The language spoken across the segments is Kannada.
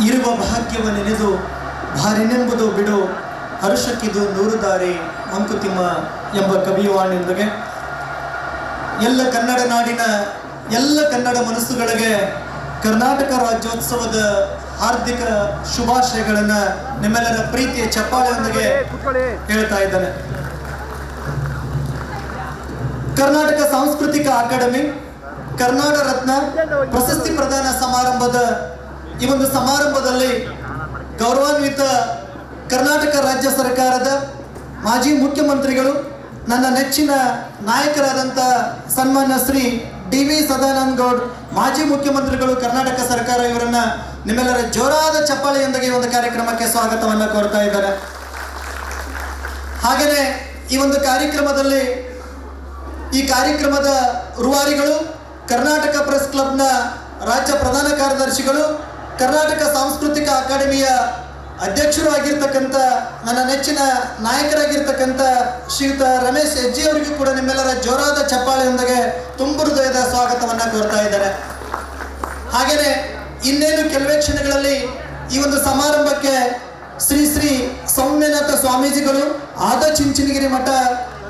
ಇರುವ ಭಾಗ್ಯವ ನೆನೆದು ಭಾರಿನೆಂಬುದು ಬಿಡು, ಹರುಷಕ್ಕಿದು ನೂರು ದಾರಿ ಮಂಕುತಿಮ್ಮ ಎಂಬ ಕವಿವಾಣಿಯೊಂದಿಗೆ ಎಲ್ಲ ಕನ್ನಡ ನಾಡಿನ ಎಲ್ಲ ಕನ್ನಡ ಮನಸ್ಸುಗಳಿಗೆ ಕರ್ನಾಟಕ ರಾಜ್ಯೋತ್ಸವದ ಹಾರ್ದಿಕ ಶುಭಾಶಯಗಳನ್ನು ನಿಮ್ಮೆಲ್ಲರ ಪ್ರೀತಿಯ ಚಪ್ಪಾಳೆಯೊಂದಿಗೆ ಹೇಳ್ತಾ ಇದ್ದಾನೆ. ಕರ್ನಾಟಕ ಸಾಂಸ್ಕೃತಿಕ ಅಕಾಡೆಮಿ ಕರ್ನಾಟಕ ರತ್ನ ಪ್ರಶಸ್ತಿ ಪ್ರದಾನ ಸಮಾರಂಭದ ಈ ಒಂದು ಸಮಾರಂಭದಲ್ಲಿ ಗೌರವಾನ್ವಿತ ಕರ್ನಾಟಕ ರಾಜ್ಯ ಸರ್ಕಾರದ ಮಾಜಿ ಮುಖ್ಯಮಂತ್ರಿಗಳು, ನನ್ನ ನೆಚ್ಚಿನ ನಾಯಕರಾದಂಥ ಸನ್ಮಾನ್ಯ ಶ್ರೀ ಡಿ ವಿ ಸದಾನಂದ ಗೌಡ್, ಮಾಜಿ ಮುಖ್ಯಮಂತ್ರಿಗಳು, ಕರ್ನಾಟಕ ಸರ್ಕಾರ ಇವರನ್ನ ನಿಮ್ಮೆಲ್ಲರ ಜೋರಾದ ಚಪ್ಪಾಳೆಯೊಂದಿಗೆ ಒಂದು ಕಾರ್ಯಕ್ರಮಕ್ಕೆ ಸ್ವಾಗತವನ್ನು ಕೋರ್ತಾ ಇದ್ದಾರೆ. ಹಾಗೆಯೇ ಈ ಒಂದು ಕಾರ್ಯಕ್ರಮದಲ್ಲಿ ಈ ಕಾರ್ಯಕ್ರಮದ ರುವಾರಿಗಳು, ಕರ್ನಾಟಕ ಪ್ರೆಸ್ ಕ್ಲಬ್ನ ರಾಜ್ಯ ಪ್ರಧಾನ ಕಾರ್ಯದರ್ಶಿಗಳು ಕರ್ನಾಟಕ ಸಾಂಸ್ಕೃತಿಕ ಅಕಾಡೆಮಿಯ ಅಧ್ಯಕ್ಷರು ಆಗಿರ್ತಕ್ಕಂಥ ನನ್ನ ನೆಚ್ಚಿನ ನಾಯಕರಾಗಿರ್ತಕ್ಕಂಥ ಶ್ರೀಯುತ ರಮೇಶ್ ಹೆಜ್ಜಿ ಅವರಿಗೂ ಕೂಡ ನಿಮ್ಮೆಲ್ಲರ ಜೋರಾದ ಚಪ್ಪಾಳೆಯೊಂದಿಗೆ ತುಂಬ ಹೃದಯದ ಸ್ವಾಗತವನ್ನು ಕೋರ್ತಾ ಇದ್ದಾರೆ ಹಾಗೆಯೇ ಇನ್ನೇನು ಕೆಲವೇ ಕ್ಷಣಗಳಲ್ಲಿ ಈ ಒಂದು ಸಮಾರಂಭಕ್ಕೆ ಶ್ರೀ ಶ್ರೀ ಸೌಮ್ಯನಾಥ ಸ್ವಾಮೀಜಿಗಳು, ಆದ ಚಿಂಚನಗಿರಿ ಮಠ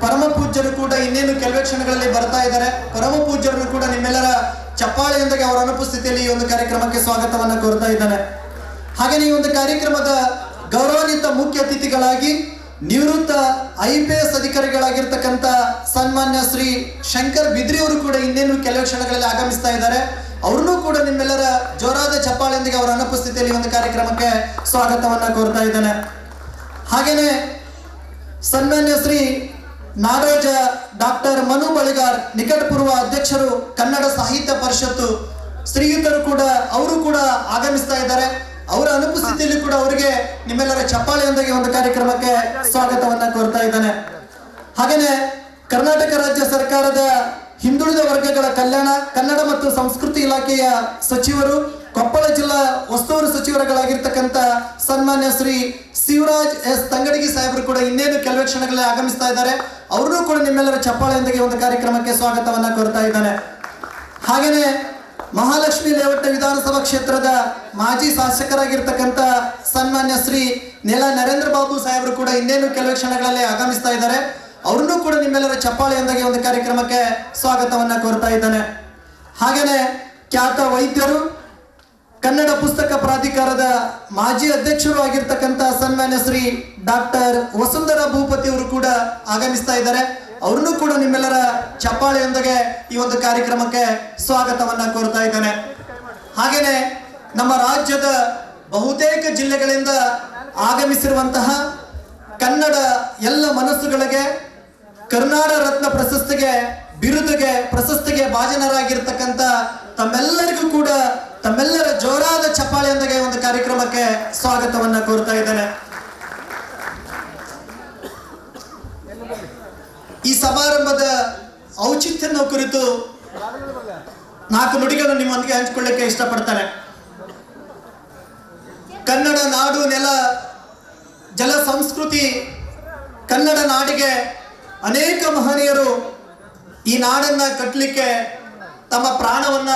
ಪರಮ ಪೂಜ್ಯರು ಕೂಡ ಇನ್ನೇನು ಕೆಲವೇ ಕ್ಷಣಗಳಲ್ಲಿ ಬರ್ತಾ ಇದ್ದಾರೆ. ಪರಮ ಪೂಜ್ಯರನ್ನು ಕೂಡ ನಿಮ್ಮೆಲ್ಲರ ಚಪ್ಪಾಳೆಯೊಂದಿಗೆ ಅವರ ಅನುಪಸ್ಥಿತಿಯಲ್ಲಿ ಈ ಒಂದು ಕಾರ್ಯಕ್ರಮಕ್ಕೆ ಸ್ವಾಗತವನ್ನು ಕೋರ್ತಾ ಇದ್ದಾನೆ. ಹಾಗೆಯೇ ಈ ಒಂದು ಕಾರ್ಯಕ್ರಮದ ಗೌರವಾನ್ವಿತ ಮುಖ್ಯ ಅತಿಥಿಗಳಾಗಿ ನಿವೃತ್ತ ಐ ಪಿ ಎಸ್ ಅಧಿಕಾರಿಗಳಾಗಿರ್ತಕ್ಕಂಥ ಸನ್ಮಾನ್ಯ ಶ್ರೀ ಶಂಕರ್ ಬಿದ್ರಿ ಅವರು ಕೂಡ ಇನ್ನೇನು ಕೆಲವು ಕ್ಷಣಗಳಲ್ಲಿ ಆಗಮಿಸ್ತಾ ಇದ್ದಾರೆ. ಅವ್ರನ್ನೂ ಕೂಡ ನಿಮ್ಮೆಲ್ಲರ ಜೋರಾದ ಚಪ್ಪಾಳೆಯೊಂದಿಗೆ ಅವರ ಅನುಪಸ್ಥಿತಿಯಲ್ಲಿ ಒಂದು ಕಾರ್ಯಕ್ರಮಕ್ಕೆ ಸ್ವಾಗತವನ್ನ ಕೋರ್ತಾ ಇದ್ದಾನೆ. ಹಾಗೇನೆ ಸನ್ಮಾನ್ಯ ಶ್ರೀ ನಾಡೋಜ ಡಾಕ್ಟರ್ ಮನು ಬಳಿಗಾರ್ ನಿಕಟಪೂರ್ವ ಅಧ್ಯಕ್ಷರು ಕನ್ನಡ ಸಾಹಿತ್ಯ ಪರಿಷತ್ತು ಶ್ರೀಯುತರು ಕೂಡ ಅವರು ಕೂಡ ಆಗಮಿಸ್ತಾ ಇದ್ದಾರೆ. ಅವರ ಅನುಪಸ್ಥಿತಿಯಲ್ಲಿ ಕೂಡ ಅವರಿಗೆ ನಿಮ್ಮೆಲ್ಲರ ಚಪ್ಪಾಳೆಯೊಂದಿಗೆ ಒಂದು ಕಾರ್ಯಕ್ರಮಕ್ಕೆ ಸ್ವಾಗತವನ್ನ ಕೋರ್ತಾ ಇದ್ದಾನೆ. ಹಾಗೇನೆ ಕರ್ನಾಟಕ ರಾಜ್ಯ ಸರ್ಕಾರದ ಹಿಂದುಳಿದ ವರ್ಗಗಳ ಕಲ್ಯಾಣ, ಕನ್ನಡ ಮತ್ತು ಸಂಸ್ಕೃತಿ ಇಲಾಖೆಯ ಸಚಿವರು ಕೊಪ್ಪಳ ಜಿಲ್ಲಾ ಉಸ್ತುವಾರಿ ಸಚಿವರುಗಳಾಗಿರ್ತಕ್ಕಂಥ ಸನ್ಮಾನ್ಯ ಶ್ರೀ ಶಿವರಾಜ್ ಎಸ್ ತಂಗಡಗಿ ಸಾಹೇಬರು ಕೂಡ ಇನ್ನೇನು ಕೆಲವೇ ಕ್ಷಣಗಳಲ್ಲಿ ಆಗಮಿಸ್ತಾ ಇದ್ದಾರೆ. ಅವರು ಕೂಡ ನಿಮ್ಮೆಲ್ಲರ ಚಪ್ಪಾಳೆಯೊಂದಿಗೆ ಒಂದು ಕಾರ್ಯಕ್ರಮಕ್ಕೆ ಸ್ವಾಗತವನ್ನ ಕೋರ್ತಾ ಇದ್ದಾನೆ. ಹಾಗೇನೆ ಮಹಾಲಕ್ಷ್ಮಿ ಲೇಔಟ್ ವಿಧಾನಸಭಾ ಕ್ಷೇತ್ರದ ಮಾಜಿ ಶಾಸಕರಾಗಿರ್ತಕ್ಕಂಥ ಸನ್ಮಾನ್ಯ ಶ್ರೀ ನೆಲ ನರೇಂದ್ರ ಬಾಬು ಸಾಹೇಬರು ಕೂಡ ಇನ್ನೇನು ಕೆಲವೇ ಕ್ಷಣಗಳಲ್ಲಿ ಆಗಮಿಸ್ತಾ ಇದ್ದಾರೆ. ಅವ್ರನ್ನೂ ಕೂಡ ನಿಮ್ಮೆಲ್ಲರ ಚಪ್ಪಾಳೆಯೊಂದಿಗೆ ಒಂದು ಕಾರ್ಯಕ್ರಮಕ್ಕೆ ಸ್ವಾಗತವನ್ನ ಕೋರ್ತಾ ಇದ್ದಾನೆ. ಹಾಗೇನೆ ಖ್ಯಾತ ವೈದ್ಯರು ಕನ್ನಡ ಪುಸ್ತಕ ಪ್ರಾಧಿಕಾರದ ಮಾಜಿ ಅಧ್ಯಕ್ಷರು ಆಗಿರ್ತಕ್ಕಂಥ ಸನ್ಮಾನ್ಯ ಶ್ರೀ ಡಾಕ್ಟರ್ ವಸುಂಧರ ಭೂಪತಿ ಅವರು ಕೂಡ ಆಗಮಿಸ್ತಾ ಇದ್ದಾರೆ. ಅವ್ರನ್ನೂ ಕೂಡ ನಿಮ್ಮೆಲ್ಲರ ಚಪ್ಪಾಳೆಯೊಂದಿಗೆ ಈ ಒಂದು ಕಾರ್ಯಕ್ರಮಕ್ಕೆ ಸ್ವಾಗತವನ್ನ ಕೋರ್ತಾ ಇದ್ದಾನೆ. ಹಾಗೇನೆ ನಮ್ಮ ರಾಜ್ಯದ ಬಹುತೇಕ ಜಿಲ್ಲೆಗಳಿಂದ ಆಗಮಿಸಿರುವಂತಹ ಕನ್ನಡ ಎಲ್ಲ ಮನಸ್ಸುಗಳಿಗೆ, ಕರ್ನಾಡ ರತ್ನ ಪ್ರಶಸ್ತಿಗೆ, ಬಿರುದುಗೆ ಪ್ರಶಸ್ತಿಗೆ ಭಾಜನರಾಗಿರ್ತಕ್ಕಂಥ ತಮ್ಮೆಲ್ಲರಿಗೂ ಕೂಡ ತಮ್ಮೆಲ್ಲರ ಜೋರಾದ ಚಪ್ಪಾಳೆಯೊಂದಿಗೆ ಒಂದು ಕಾರ್ಯಕ್ರಮಕ್ಕೆ ಸ್ವಾಗತವನ್ನ ಕೋರ್ತಾ ಇದ್ದೇನೆ. ಈ ಸಮಾರಂಭದ ಔಚಿತ್ಯನ ಕುರಿತು ನಾಲ್ಕು ನುಡಿಗಳನ್ನು ನಿಮ್ಮೊಂದಿಗೆ ಹಂಚಿಕೊಳ್ಳಕ್ಕೆ ಇಷ್ಟಪಡ್ತಾರೆ ಕನ್ನಡ ನಾಡು ನೆಲ ಜಲ ಸಂಸ್ಕೃತಿ ಕನ್ನಡ ನಾಡಿಗೆ ಅನೇಕ ಮಹನೀಯರು ಈ ನಾಡನ್ನ ಕಟ್ಟಲಿಕ್ಕೆ ತಮ್ಮ ಪ್ರಾಣವನ್ನ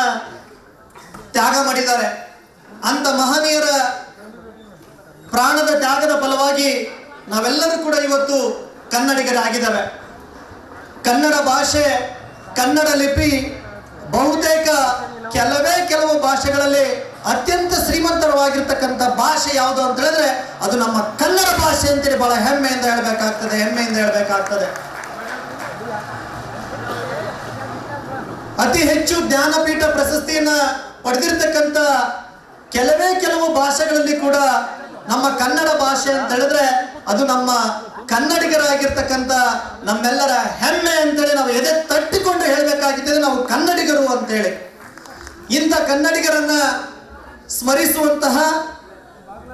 ತ್ಯಾಗ ಮಾಡಿದ್ದಾರೆ. ಅಂತ ಮಹನೀಯರ ಪ್ರಾಣದ ತ್ಯಾಗದ ಫಲವಾಗಿ ನಾವೆಲ್ಲರೂ ಕೂಡ ಇವತ್ತು ಕನ್ನಡಿಗರಾಗಿದ್ದಾವೆ ಕನ್ನಡ ಭಾಷೆ, ಕನ್ನಡ ಲಿಪಿ ಬಹುತೇಕ ಕೆಲವೇ ಕೆಲವು ಭಾಷೆಗಳಲ್ಲಿ ಅತ್ಯಂತ ಶ್ರೀಮಂತರವಾಗಿರ್ತಕ್ಕಂಥ ಭಾಷೆ ಯಾವುದು ಅಂತ ಹೇಳಿದ್ರೆ ಅದು ನಮ್ಮ ಕನ್ನಡ ಭಾಷೆ ಅಂತೇಳಿ ಬಹಳ ಹೆಮ್ಮೆಯಿಂದ ಹೇಳಬೇಕಾಗ್ತದೆ ಹೆಮ್ಮೆಯಿಂದ ಹೇಳಬೇಕಾಗ್ತದೆ. ಅತಿ ಹೆಚ್ಚು ಜ್ಞಾನಪೀಠ ಪ್ರಶಸ್ತಿಯನ್ನ ಪಡೆದಿರ್ತಕ್ಕಂಥ ಕೆಲವೇ ಕೆಲವು ಭಾಷೆಗಳಲ್ಲಿ ಕೂಡ ನಮ್ಮ ಕನ್ನಡ ಭಾಷೆ ಅಂತ ಹೇಳಿದ್ರೆ ಅದು ನಮ್ಮ ಕನ್ನಡಿಗರಾಗಿರ್ತಕ್ಕಂಥ ನಮ್ಮೆಲ್ಲರ ಹೆಮ್ಮೆ ಅಂತೇಳಿ ನಾವು ಎದೆ ತಟ್ಟಿಕೊಂಡು ಹೇಳಬೇಕಾಗಿದ್ದೇನೆ ನಾವು ಕನ್ನಡಿಗರು ಅಂತೇಳಿ. ಇಂಥ ಕನ್ನಡಿಗರನ್ನ ಸ್ಮರಿಸುವಂತಹ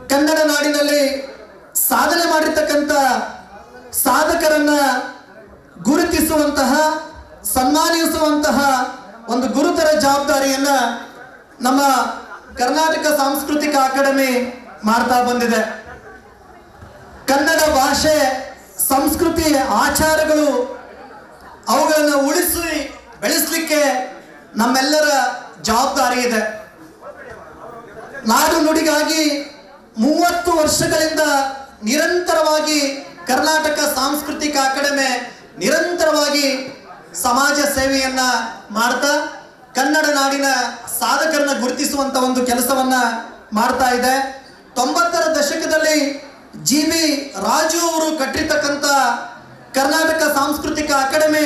ಕನ್ನಡ ನಾಡಿನಲ್ಲಿ ಸಾಧನೆ ಮಾಡಿರ್ತಕ್ಕಂಥ ಸಾಧಕರನ್ನ ಗುರುತಿಸುವಂತಹ ಸನ್ಮಾನಿಸುವಂತಹ ಒಂದು ಗುರುತರ ಜವಾಬ್ದಾರಿಯನ್ನ ನಮ್ಮ ಕರ್ನಾಟಕ ಸಾಂಸ್ಕೃತಿಕ ಅಕಾಡೆಮಿ ಮಾಡ್ತಾ ಬಂದಿದೆ. ಕನ್ನಡ ಭಾಷೆ, ಸಂಸ್ಕೃತಿ, ಆಚಾರಗಳು ಅವುಗಳನ್ನು ಉಳಿಸಿ, ಬೆಳೆಸಲಿಕ್ಕೆ ನಮ್ಮೆಲ್ಲರ ಜವಾಬ್ದಾರಿ ಇದೆ. ನಾಡು ನುಡಿಗಾಗಿ ಮೂವತ್ತು ವರ್ಷಗಳಿಂದ ನಿರಂತರವಾಗಿ ಕರ್ನಾಟಕ ಸಾಂಸ್ಕೃತಿಕ ಅಕಾಡೆಮಿ ನಿರಂತರವಾಗಿ ಸಮಾಜ ಸೇವೆಯನ್ನ ಮಾಡ್ತಾ ಕನ್ನಡ ನಾಡಿನ ಸಾಧಕರನ್ನ ಗುರುತಿಸುವಂತ ಒಂದು ಕೆಲಸವನ್ನ ಮಾಡ್ತಾ ಇದೆ. ತೊಂಬತ್ತರ ದಶಕದಲ್ಲಿ ಜಿ ಬಿ ರಾಜು ಅವರು ಕಟ್ಟಿರ್ತಕ್ಕಂಥ ಕರ್ನಾಟಕ ಸಾಂಸ್ಕೃತಿಕ ಅಕಾಡೆಮಿ,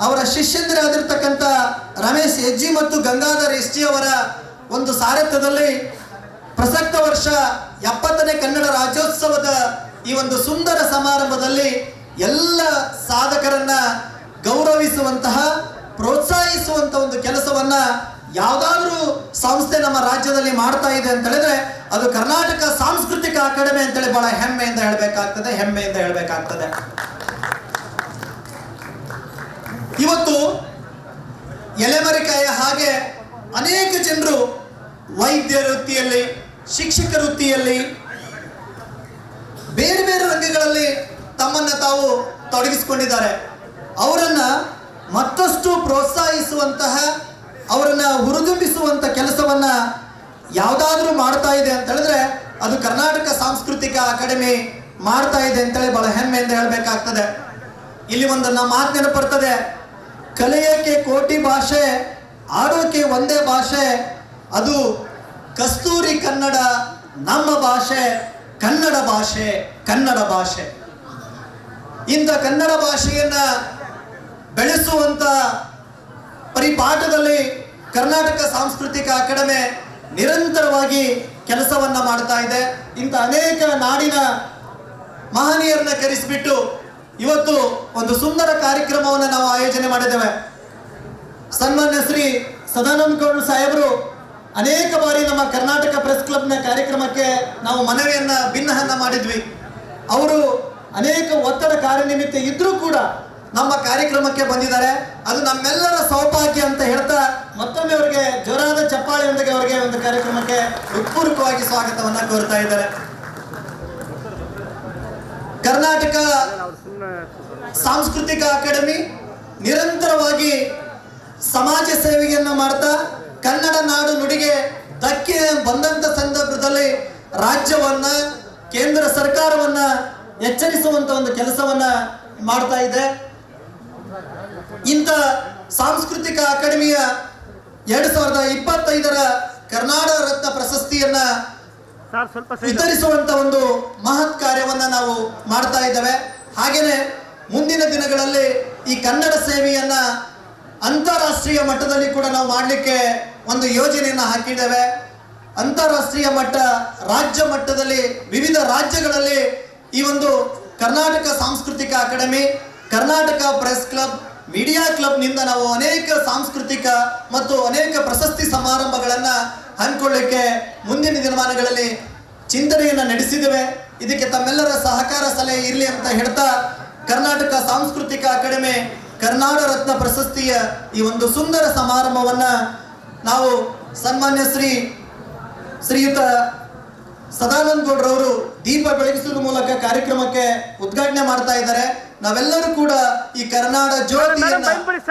ಅವರ ಶಿಷ್ಯಂದಿರಾದಿರ್ತಕ್ಕಂಥ ರಮೇಶ್ ಹೆಜ್ಜಿ ಮತ್ತು ಗಂಗಾಧರ್ ಎಸ್ ಜಿ ಅವರ ಒಂದು ಸಾರಥ್ಯದಲ್ಲಿ ಪ್ರಸಕ್ತ ವರ್ಷ ಎಪ್ಪತ್ತನೇ ಕನ್ನಡ ರಾಜ್ಯೋತ್ಸವದ ಈ ಒಂದು ಸುಂದರ ಸಮಾರಂಭದಲ್ಲಿ ಎಲ್ಲ ಸಾಧಕರನ್ನ ಗೌರವಿಸುವಂತಹ, ಪ್ರೋತ್ಸಾಹಿಸುವಂತ ಒಂದು ಕೆಲಸವನ್ನ ಯಾವುದಾದ್ರೂ ಸಂಸ್ಥೆ ನಮ್ಮ ರಾಜ್ಯದಲ್ಲಿ ಮಾಡ್ತಾ ಇದೆ ಅಂತ ಹೇಳಿದ್ರೆ, ಅದು ಕರ್ನಾಟಕ ಸಾಂಸ್ಕೃತಿಕ ಅಕಾಡೆಮಿ ಅಂತೇಳಿ ಬಹಳ ಹೆಮ್ಮೆಯಿಂದ ಹೇಳ್ಬೇಕಾಗ್ತದೆ, ಹೆಮ್ಮೆಯಿಂದ ಹೇಳಬೇಕಾಗ್ತದೆ. ಇವತ್ತು ಎಲೆಮರಿಕಾಯ ಹಾಗೆ ಅನೇಕ ಜನರು ವೈದ್ಯ ವೃತ್ತಿಯಲ್ಲಿ, ಶಿಕ್ಷಕ ವೃತ್ತಿಯಲ್ಲಿ, ಬೇರೆ ಬೇರೆ ರಂಗಗಳಲ್ಲಿ ತಮ್ಮನ್ನ ತಾವು ತೊಡಗಿಸಿಕೊಂಡಿದ್ದಾರೆ. ಅವರನ್ನ ಮತ್ತಷ್ಟು ಪ್ರೋತ್ಸಾಹಿಸುವಂತಹ, ಅವರನ್ನ ಹುರಿದುಂಬಿಸುವಂತ ಕೆಲಸವನ್ನ ಯಾವುದಾದ್ರೂ ಮಾಡ್ತಾ ಇದೆ ಅಂತ ಹೇಳಿದ್ರೆ ಅದು ಕರ್ನಾಟಕ ಸಾಂಸ್ಕೃತಿಕ ಅಕಾಡೆಮಿ ಮಾಡ್ತಾ ಇದೆ ಅಂತೇಳಿ ಬಹಳ ಹೆಮ್ಮೆಯಿಂದ ಹೇಳಬೇಕಾಗ್ತದೆ. ಇಲ್ಲಿ ಒಂದು ನಮ್ಮ ಮಾತು ನೆನಪರ್ತದೆ. ಕಲಿಯೋಕೆ ಕೋಟಿ ಭಾಷೆ, ಆಡೋಕೆ ಒಂದೇ ಭಾಷೆ, ಅದು ಕಸ್ತೂರಿ ಕನ್ನಡ ನಮ್ಮ ಭಾಷೆ, ಕನ್ನಡ ಭಾಷೆ ಕನ್ನಡ ಭಾಷೆ. ಇಂಥ ಕನ್ನಡ ಭಾಷೆಯನ್ನ ಬೆಳೆಸುವಂತ ಪರಿಪಾಠದಲ್ಲಿ ಕರ್ನಾಟಕ ಸಾಂಸ್ಕೃತಿಕ ಅಕಾಡೆಮಿ ನಿರಂತರವಾಗಿ ಕೆಲಸವನ್ನ ಮಾಡ್ತಾ ಇದೆ. ಇಂಥ ಅನೇಕ ನಾಡಿನ ಮಹನೀಯರನ್ನ ಕರೆಸಿಬಿಟ್ಟು ಇವತ್ತು ಒಂದು ಸುಂದರ ಕಾರ್ಯಕ್ರಮವನ್ನು ನಾವು ಆಯೋಜನೆ ಮಾಡಿದ್ದೇವೆ. ಸನ್ಮಾನ್ಯ ಶ್ರೀ ಸದಾನಂದ ಗೌಡ ಸಾಹೇಬರು ಅನೇಕ ಬಾರಿ ನಮ್ಮ ಕರ್ನಾಟಕ ಪ್ರೆಸ್ ಕ್ಲಬ್ನ ಕಾರ್ಯಕ್ರಮಕ್ಕೆ ನಾವು ಮನವಿಯನ್ನ, ಭಿನ್ನಹನ್ನ ಮಾಡಿದ್ವಿ. ಅವರು ಅನೇಕ ಒತ್ತಡ ಕಾರ್ಯನಿಮಿತ್ತ ಇದ್ರೂ ಕೂಡ ನಮ್ಮ ಕಾರ್ಯಕ್ರಮಕ್ಕೆ ಬಂದಿದ್ದಾರೆ. ಅದು ನಮ್ಮೆಲ್ಲರ ಸೌಭಾಗ್ಯ ಅಂತ ಹೇಳ್ತಾ ಮತ್ತೊಮ್ಮೆ ಅವರಿಗೆ ಜೋರಾದ ಚಪ್ಪಾಳೆಯೊಂದಿಗೆ ಅವರಿಗೆ ಒಂದು ಕಾರ್ಯಕ್ರಮಕ್ಕೆ ಉತ್ಪೂರ್ವಕವಾಗಿ ಸ್ವಾಗತವನ್ನ ಕೋರ್ತಾ ಇದ್ದಾರೆ. ಕರ್ನಾಟಕ ಸಾಂಸ್ಕೃತಿಕ ಅಕಾಡೆಮಿ ನಿರಂತರವಾಗಿ ಸಮಾಜ ಸೇವೆಯನ್ನ ಮಾಡ್ತಾ ಕನ್ನಡ ನಾಡು ನುಡಿಗೆ ಧಕ್ಕೆ ಬಂದಂತ ಸಂದರ್ಭದಲ್ಲಿ ರಾಜ್ಯವನ್ನ, ಕೇಂದ್ರ ಸರ್ಕಾರವನ್ನ ಎಚ್ಚರಿಸುವಂತ ಒಂದು ಕೆಲಸವನ್ನ ಮಾಡ್ತಾ ಇದೆ. ಇಂಥ ಸಾಂಸ್ಕೃತಿಕ ಅಕಾಡೆಮಿಯ ಎರಡು ಸಾವಿರದ ಇಪ್ಪತ್ತೈದರ ಕರ್ನಾಟಕ ರತ್ನ ಪ್ರಶಸ್ತಿಯನ್ನ ವಿತರಿಸುವಂತ ಒಂದು ಮಹತ್ ಕಾರ್ಯವನ್ನ ನಾವು ಮಾಡ್ತಾ ಇದ್ದೇವೆ. ಹಾಗೇನೆ ಮುಂದಿನ ದಿನಗಳಲ್ಲಿ ಈ ಕನ್ನಡ ಸೇವೆಯನ್ನ ಅಂತಾರಾಷ್ಟ್ರೀಯ ಮಟ್ಟದಲ್ಲಿ ಕೂಡ ನಾವು ಮಾಡಲಿಕ್ಕೆ ಒಂದು ಯೋಜನೆಯನ್ನ ಹಾಕಿದ್ದೇವೆ. ಅಂತಾರಾಷ್ಟ್ರೀಯ ಮಟ್ಟ ರಾಜ್ಯ ಮಟ್ಟದಲ್ಲಿ ವಿವಿಧ ರಾಜ್ಯಗಳಲ್ಲಿ ಈ ಒಂದು ಕರ್ನಾಟಕ ಸಾಂಸ್ಕೃತಿಕ academy Karnataka press club media ಕ್ಲಬ್ನಿಂದ ನಾವು ಅನೇಕ ಸಾಂಸ್ಕೃತಿಕ ಮತ್ತು ಅನೇಕ ಪ್ರಶಸ್ತಿ ಸಮಾರಂಭಗಳನ್ನು ಹಮ್ಮಿಕೊಳ್ಳಿಕ್ಕೆ ಮುಂದಿನ ದಿನಮಾನಗಳಲ್ಲಿ ಚಿಂತನೆಯನ್ನ ನಡೆಸಿದ್ದೇವೆ. ಇದಕ್ಕೆ ತಮ್ಮೆಲ್ಲರ ಸಹಕಾರ ಸಲಹೆ ಇರಲಿ ಅಂತ ಹೇಳ್ತಾ ಕರ್ನಾಟಕ ಸಾಂಸ್ಕೃತಿಕ ಅಕಾಡೆಮಿ ಕರ್ನಾಟಕ ರತ್ನ ಪ್ರಶಸ್ತಿಯ ಈ ಒಂದು ಸುಂದರ ಸಮಾರಂಭವನ್ನ ನಾವು ಸನ್ಮಾನ್ಯ ಶ್ರೀ ಶ್ರೀಯುತ ಸದಾನಂದ ಗೌಡ್ರವರು ದೀಪ ಬೆಳಗಿಸುವ ಮೂಲಕ ಕಾರ್ಯಕ್ರಮಕ್ಕೆ ಉದ್ಘಾಟನೆ ಮಾಡ್ತಾ ಇದ್ದಾರೆ. ನಾವೆಲ್ಲರೂ ಕೂಡ ಈ ಕರ್ನಾಟಕ ಜ್ಯೋತಿಯನ್ನ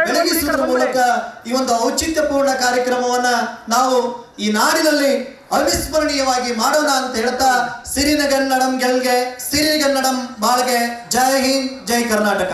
ಬೆಳಗಿಸುವುದರ ಮೂಲಕ ಈ ಒಂದು ಔಚಿತ್ಯಪೂರ್ಣ ಕಾರ್ಯಕ್ರಮವನ್ನ ನಾವು ಈ ನಾಡಿನಲ್ಲಿ ಅವಿಸ್ಮರಣೀಯವಾಗಿ ಮಾಡೋಣ ಅಂತ ಹೇಳ್ತಾ ಸಿರಿನಗನ್ನಡಂ ಗೆಲ್ಗೆ ಸಿರಿಗನ್ನಡಂ ಬಾಳ್ಗೆ. ಜೈ ಹಿಂದ್ ಜೈ ಕರ್ನಾಟಕ.